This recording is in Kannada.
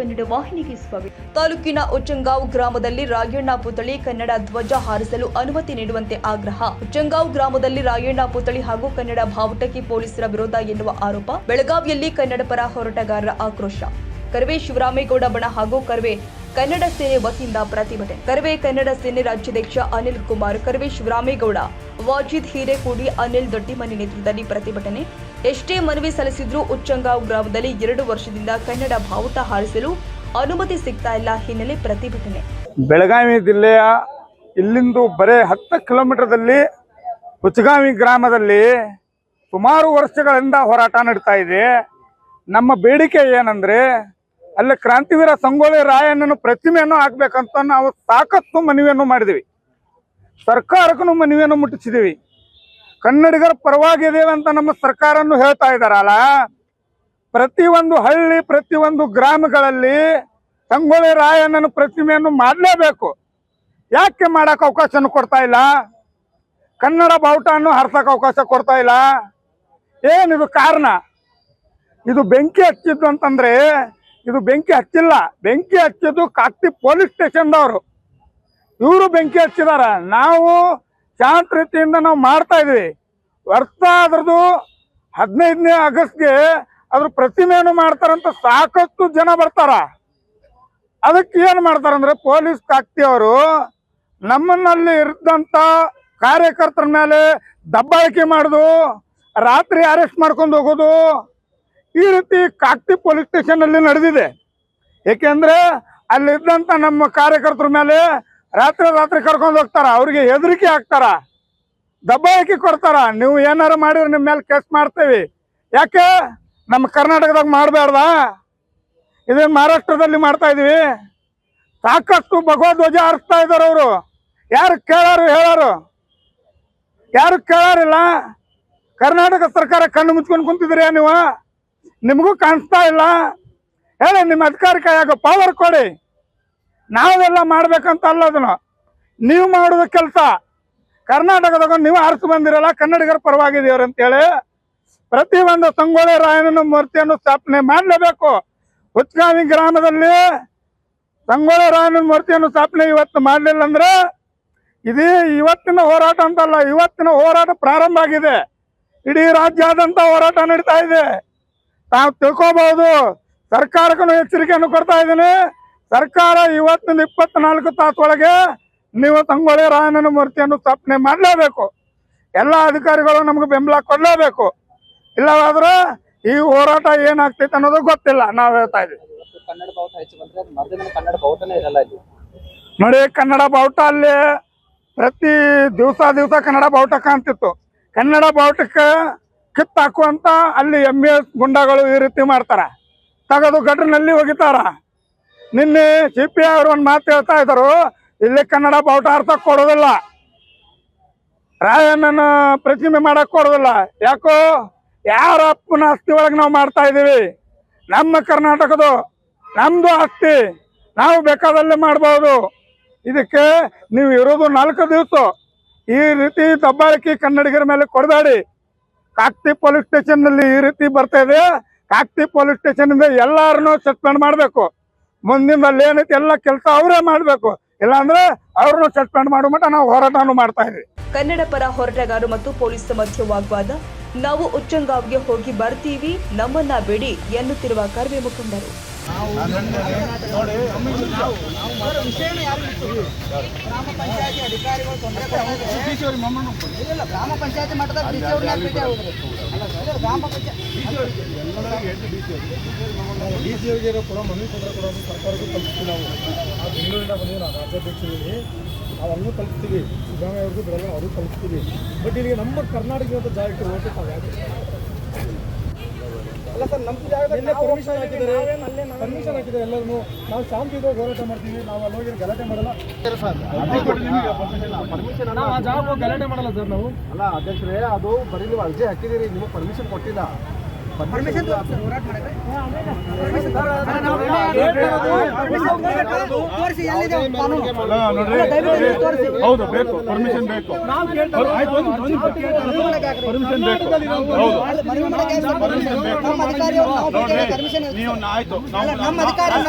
ಕನ್ನಡ ವಾಹಿನಿಗೆ ಸ್ವಾಗತ. ತಾಲೂಕಿನ ಉಚ್ಚಂಗಾವ್ ಗ್ರಾಮದಲ್ಲಿ ರಾಯಣ್ಣ ಪುತ್ಥಳಿ ಕನ್ನಡ ಧ್ವಜ ಹಾರಿಸಲು ಅನುಮತಿ ನೀಡುವಂತೆ ಆಗ್ರಹ. ಉಚ್ಚಂಗಾವ್ ಗ್ರಾಮದಲ್ಲಿ ರಾಯಣ್ಣ ಪುತ್ಥಳಿ ಹಾಗೂ ಕನ್ನಡ ಭಾವುಟಕ್ಕೆ ಪೊಲೀಸರ ವಿರೋಧ ಎನ್ನುವ ಆರೋಪ. ಬೆಳಗಾವಿಯಲ್ಲಿ ಕನ್ನಡ ಪರ ಹೋರಾಟಗಾರರ ಆಕ್ರೋಶ. ಕರ್ವೆ ಶಿವರಾಮೇಗೌಡ ಬಣ ಹಾಗೂ ಕರ್ವೆ ಕನ್ನಡ ಸೇನೆ ವತಿಯಿಂದ ಪ್ರತಿಭಟನೆ. ಕರ್ವೆ ಕನ್ನಡ ಸೇನೆ ರಾಜ್ಯಾಧ್ಯಕ್ಷ ಅನಿಲ್ ಕುಮಾರ್, ಕರ್ವೆ ಶಿವರಾಮೇಗೌಡ, ವಾಜಿದ್ ಹಿರೇಕೂಡಿ, ಅನಿಲ್ ದೊಡ್ಡಿಮನಿ ನೇತೃತ್ವದಲ್ಲಿ ಪ್ರತಿಭಟನೆ. ಎಷ್ಟೇ ಮನವಿ ಸಲ್ಲಿಸಿದ್ರೂ ಉಚ್ಚಂಗಾವ್ ಗ್ರಾಮದಲ್ಲಿ ಎರಡು ವರ್ಷದಿಂದ ಕನ್ನಡ ಭಾವುಟ ಹಾರಿಸಲು ಅನುಮತಿ ಸಿಗ್ತಾ ಇಲ್ಲ ಹಿನ್ನೆಲೆ ಪ್ರತಿಭಟನೆ. ಬೆಳಗಾವಿ ಜಿಲ್ಲೆಯ ಇಲ್ಲಿಂದು ಬರೇ ಹತ್ತು ಕಿಲೋಮೀಟರ್ದಲ್ಲಿ ಉಚ್ಚಗಾವಿ ಗ್ರಾಮದಲ್ಲಿ ಸುಮಾರು ವರ್ಷಗಳಿಂದ ಹೋರಾಟ ನಡೀತಾ ಇದೆ. ನಮ್ಮ ಬೇಡಿಕೆ ಏನಂದ್ರೆ ಅಲ್ಲಿ ಕ್ರಾಂತಿವೀರ ಸಂಗೊಳ್ಳಿ ರಾಯಣ್ಣನ ಪ್ರತಿಮೆಯನ್ನು ಹಾಕ್ಬೇಕಂತ ನಾವು ಸಾಕಷ್ಟು ಮನವಿಯನ್ನು ಮಾಡಿದ್ವಿ ಸರ್ಕಾರಕ್ಕೂ ಮನವಿಯನ್ನು ಮುಟ್ಟಿಸಿದೀವಿ ಕನ್ನಡಿಗರ ಪರವಾಗಿದ್ದೇವೆ ಅಂತ ನಮ್ಮ ಸರ್ಕಾರನ್ನು ಹೇಳ್ತಾ ಇದ್ದಾರಲ್ಲ, ಪ್ರತಿಯೊಂದು ಹಳ್ಳಿ, ಪ್ರತಿಯೊಂದು ಗ್ರಾಮಗಳಲ್ಲಿ ಸಂಗೊಳ್ಳಿ ರಾಯಣ್ಣನ ಪ್ರತಿಮೆಯನ್ನು ಮಾಡಲೇಬೇಕು. ಯಾಕೆ ಮಾಡಕ್ಕೆ ಅವಕಾಶನ ಕೊಡ್ತಾ ಇಲ್ಲ? ಕನ್ನಡ ಬಾವುಟವನ್ನು ಹರ್ಸಕ್ಕೆ ಅವಕಾಶ ಕೊಡ್ತಾ ಇಲ್ಲ. ಏನಿದು ಕಾರಣ? ಇದು ಬೆಂಕಿ ಹಚ್ಚಿದ್ದು ಅಂತಂದ್ರೆ ಇದು ಬೆಂಕಿ ಹಚ್ಚಿಲ್ಲ. ಬೆಂಕಿ ಹಚ್ಚಿದ್ದು ಕಾಕ್ತಿ ಪೊಲೀಸ್ ಸ್ಟೇಷನ್ದವರು. ಇವರು ಬೆಂಕಿ ಹಚ್ಚಿದಾರ. ನಾವು ಶಾಂತ ರೀತಿಯಿಂದ ನಾವು ಮಾಡ್ತಾ ಇದ್ವಿ. ವರ್ಷ ಅದ್ರದ್ದು ಹದಿನೈದನೇ ಆಗಸ್ಟ್ಗೆ ಅದ್ರ ಪ್ರತಿಮೆಯನ್ನು ಮಾಡ್ತಾರಂತ ಸಾಕಷ್ಟು ಜನ ಬರ್ತಾರ. ಅದಕ್ಕೆ ಏನ್ ಮಾಡ್ತಾರಂದ್ರೆ ಪೊಲೀಸ್ ಕಾಕ್ತಿಯವರು ನಮ್ಮನ್ನಲ್ಲಿ ಇರ್ದಂತ ಕಾರ್ಯಕರ್ತರ ಮೇಲೆ ದಬ್ಬಾಳಿಕೆ ಮಾಡೋದು, ರಾತ್ರಿ ಅರೆಸ್ಟ್ ಮಾಡ್ಕೊಂಡು ಹೋಗೋದು, ಈ ರೀತಿ ಕಾಕ್ತಿ ಪೊಲೀಸ್ ಸ್ಟೇಷನ್ ಅಲ್ಲಿ ನಡೆದಿದೆ. ಏಕೆಂದ್ರೆ ಅಲ್ಲಿದ್ದಂತ ನಮ್ಮ ಕಾರ್ಯಕರ್ತರ ಮೇಲೆ ರಾತ್ರಿ ರಾತ್ರಿ ಕರ್ಕೊಂಡು ಹೋಗ್ತಾರ, ಅವ್ರಿಗೆ ಹೆದರಿಕೆ ಹಾಕ್ತಾರ ದಬ್ಬಾಳಿಕೆ ಕೊಡ್ತಾರ. ನೀವು ಏನಾರು ಮಾಡಿದ್ರೆ ನಿಮ್ಮ ಮೇಲೆ ಕೇಸ್ ಮಾಡ್ತೇವೆ. ಯಾಕೆ? ನಮ್ಮ ಕರ್ನಾಟಕದಾಗ ಮಾಡಬಾರ್ದ ಇದೇ ಮಹಾರಾಷ್ಟ್ರದಲ್ಲಿ ಮಾಡ್ತಾ ಇದೀವಿ. ಸಾಕಷ್ಟು ಭಗವಧ್ವಜ ಹಾರಿಸ್ತಾ ಇದ್ದಾರೆ ಅವರು. ಯಾರು ಕೇಳಾರು ಹೇಳಾರು. ಯಾರು ಕೇಳಾರಿಲ್ಲ. ಕರ್ನಾಟಕ ಸರ್ಕಾರ ಕಣ್ಣು ಮುಚ್ಕೊಂಡು ಕುಂತಿದ್ರಿ ನೀವು? ನಿಮಗೂ ಕಾಣಿಸ್ತಾ ಇಲ್ಲ. ಹೇಳಿ, ನಿಮ್ಮ ಅಧಿಕಾರಕ್ಕೆ ಯಾಕೆ ಪವರ್ ಕೊಡಿ. ನಾವೆಲ್ಲ ಮಾಡ್ಬೇಕಂತ ಅಲ್ಲ ಅದನ್ನು. ನೀವು ಮಾಡೋದ ಕೆಲಸ. ಕರ್ನಾಟಕದಾಗ ನೀವು ಆರಿಸಿ ಬಂದಿರಲ್ಲ, ಕನ್ನಡಿಗರ ಪರವಾಗಿದೆಯವ್ರು ಅಂತೇಳಿ ಒಂದು ಸಂಗೊಳ್ಳಿ ರಾಯಣ್ಣನ ಮೂರ್ತಿಯನ್ನು ಸ್ಥಾಪನೆ ಮಾಡಲೇಬೇಕು. ಹುಚ್ಚಗಾವಿ ಗ್ರಾಮದಲ್ಲಿ ಸಂಗೊಳ್ಳಿ ರಾಯಣ್ಣನ ಮೂರ್ತಿಯನ್ನು ಸ್ಥಾಪನೆ ಇವತ್ತು ಮಾಡಲಿಲ್ಲ ಅಂದ್ರೆ ಇದೇ ಇವತ್ತಿನ ಹೋರಾಟ ಅಂತಲ್ಲ, ಇವತ್ತಿನ ಹೋರಾಟ ಪ್ರಾರಂಭ ಆಗಿದೆ. ಇಡೀ ರಾಜ್ಯಾದ್ಯಂತ ಹೋರಾಟ ನಡೀತಾ ಇದೆ. ತಾವು ತಿಳ್ಕೋಬಹುದು, ಸರ್ಕಾರಕ್ಕೂ ಎಚ್ಚರಿಕೆಯನ್ನು ಕೊಡ್ತಾ ಇದ್ದೀನಿ. ಸರ್ಕಾರ ಇವತ್ತಿನ ಇಪ್ಪತ್ನಾಲ್ಕು ತಾಸೊಳಗೆ ನೀವು ತಂಗೊಳ್ಳಿ ರಾಯಣ್ಣನ ಮೂರ್ತಿಯನ್ನು ಸ್ಥಾಪನೆ ಮಾಡಲೇಬೇಕು. ಎಲ್ಲ ಅಧಿಕಾರಿಗಳು ನಮ್ಗೆ ಬೆಂಬಲ ಕೊಡಲೇಬೇಕು. ಇಲ್ಲವಾದ್ರೆ ಈ ಹೋರಾಟ ಏನಾಗ್ತೈತೆ ಅನ್ನೋದು ಗೊತ್ತಿಲ್ಲ. ನಾವು ಹೇಳ್ತಾ ಇದ್ದೀವಿ. ನೋಡಿ ಕನ್ನಡ ಬಾವುಟ ಅಲ್ಲಿ ಪ್ರತಿ ದಿವಸ ದಿವಸ ಕನ್ನಡ ಬಾವುಟ ಕಾಣ್ತಿತ್ತು. ಕನ್ನಡ ಬಾವುಟಕ್ಕೆ ಕಿತ್ತಾಕುವಂತ ಅಲ್ಲಿ ಎಮ್ಮೆ ಎಸ್ ಗುಂಡಗಳು ಈ ರೀತಿ ಮಾಡ್ತಾರ. ತಗದು ಗಟ್ರನಲ್ಲಿ ಒಗಿತಾರ ನಿನ್ನೆ ಸಿ ಪಿ ಅವರು ಒಂದು ಮಾತು ಹೇಳ್ತಾ ಇದ್ರು ಇಲ್ಲಿ ಕನ್ನಡ ಬಾವುಟ ಅರ್ಥಕ್ಕೆ ಕೊಡೋದಿಲ್ಲ. ರಾಯಣ್ಣನ ಪ್ರತಿಮೆ ಮಾಡಕ್ ಕೊಡೋದಿಲ್ಲ. ಯಾಕೋ, ಯಾರ ಅಪ್ಪನ ಆಸ್ತಿ ಒಳಗೆ ನಾವು ಮಾಡ್ತಾ ಇದೀವಿ? ನಮ್ಮ ಕರ್ನಾಟಕದ ನಮ್ದು ಆಸ್ತಿ. ನಾವು ಬೇಕಾದಲ್ಲಿ ಮಾಡ್ಬೋದು. ಇದಕ್ಕೆ ನೀವು ಇರೋದು ನಾಲ್ಕು ದಿವಸ. ಈ ರೀತಿ ದಬ್ಬಾಳಿಕೆ ಕನ್ನಡಿಗರ ಮೇಲೆ ಕೊಡಬೇಡಿ. ಕಾಕ್ತಿ ಪೊಲೀಸ್ ಸ್ಟೇಷನ್ನಲ್ಲಿ ಈ ರೀತಿ ಬರ್ತಾ ಇದೆ. ಕಾಕ್ತಿ ಪೊಲೀಸ್ ಸ್ಟೇಷನ್ ಇಂದ ಎಲ್ಲಾರನ್ನೂ ಸಸ್ಪೆಂಡ್ ಮಾಡಬೇಕು. ಮುಂದಿನ ಅಲ್ಲಿ ಏನೈತಿ ಎಲ್ಲ ಕೆಲಸ ಅವರೇ ಮಾಡಬೇಕು. ಇಲ್ಲಾಂದ್ರೆ ಅವ್ರನ್ನ ಸಸ್ಪೆಂಡ್ ಮಾಡೋ ಮಟ್ಟ ನಾವು ಹೋರಾಟನೂ ಮಾಡ್ತಾ ಇದ್ವಿ ಕನ್ನಡ ಪರ ಹೋರಾಟಗಾರರು ಮತ್ತು ಪೊಲೀಸ್ ಮಧ್ಯ ವಾಗ್ವಾದ. ನಾವು ಉಚ್ಚಂಗಾವ್ಗೆ ಹೋಗಿ ಬರ್ತೀವಿ, ನಮ್ಮನ್ನ ಬಿಡಿ ಎನ್ನುತ್ತಿರುವ ಕರ್ವೆ ಮುಖಂಡರು ಗ್ರಾಮ ಪಂಚಾಯತಿ ಸರ್ ಗ್ರಾಮ ಪಂಚಾಯತ್ ಕೂಡ ಮನವಿ ಪತ್ರ ಕೂಡ ಸರ್ಕಾರಕ್ಕೂ ತಲುಪಿಸ್ತೀವಿ ನಾವು ಆ ಬೆಂಗಳೂರಿಂದ ನಾವು ರಾಜ್ಯಾಧ್ಯಕ್ಷರಿಗೆ ನಾವು ಅಲ್ಲೂ ತಲುಪಿಸ್ತೀವಿ ಸಿದ್ದರಾಮಯ್ಯ ಅವ್ರಿಗೂ ಬೆಳಗಾವಿ ಅವ್ರಿಗೂ ತಲುಪಿಸ್ತೀವಿ ಬಟ್ ಇಲ್ಲಿಗೆ ನಮ್ಮ ಕರ್ನಾಟಕದ ಜಾಗಕ್ಕೆ ಹೋಗಿ ತಾವು ಯಾಕೆ ಅಲ್ಲ ಸರ್ ನಮ್ಮ ಜಾಗದಲ್ಲಿ ನಿನ್ನೆ ಪರ್ಮಿಷನ್ ಹಾಕಿದ್ದಾರೆ. ಪರ್ಮಿಷನ್ ಹಾಕಿದ್ದಾರೆ ಎಲ್ಲರೂ ನಾವು ಶಾಂತಿಯುತವಾಗಿ ಹೋರಾಟ ಮಾಡ್ತೀವಿ ನಾವು ಅಲ್ಲಿ ಹೋಗಿ ಗಲಾಟೆ ಮಾಡಲ್ಲ. ನಾವು ಆ ಜಾಗ ಗಲಾಟೆ ಮಾಡಲ್ಲ ಸರ್ ನಾವು. ಅಲ್ಲ ಅಧ್ಯಕ್ಷರೇ ಅದು ಬರೀ ನೀವು ಅರ್ಜಿ ಹಾಕಿದಿರಿ ನಿಮಗೆ ಪರ್ಮಿಷನ್ ಕೊಟ್ಟಿಲ್ಲ. ಹೌದು ಬೇಕು ಪರ್ಮಿಷನ್ ಬೇಕು. ಪರ್ಮಿಷನ್ ಬೇಕು. ಹೌದು. ನಾವು ಆಯ್ತು ನಾವು ಅಲ್ಲ, ನಮ್ಮ ಅಧಿಕಾರಿನ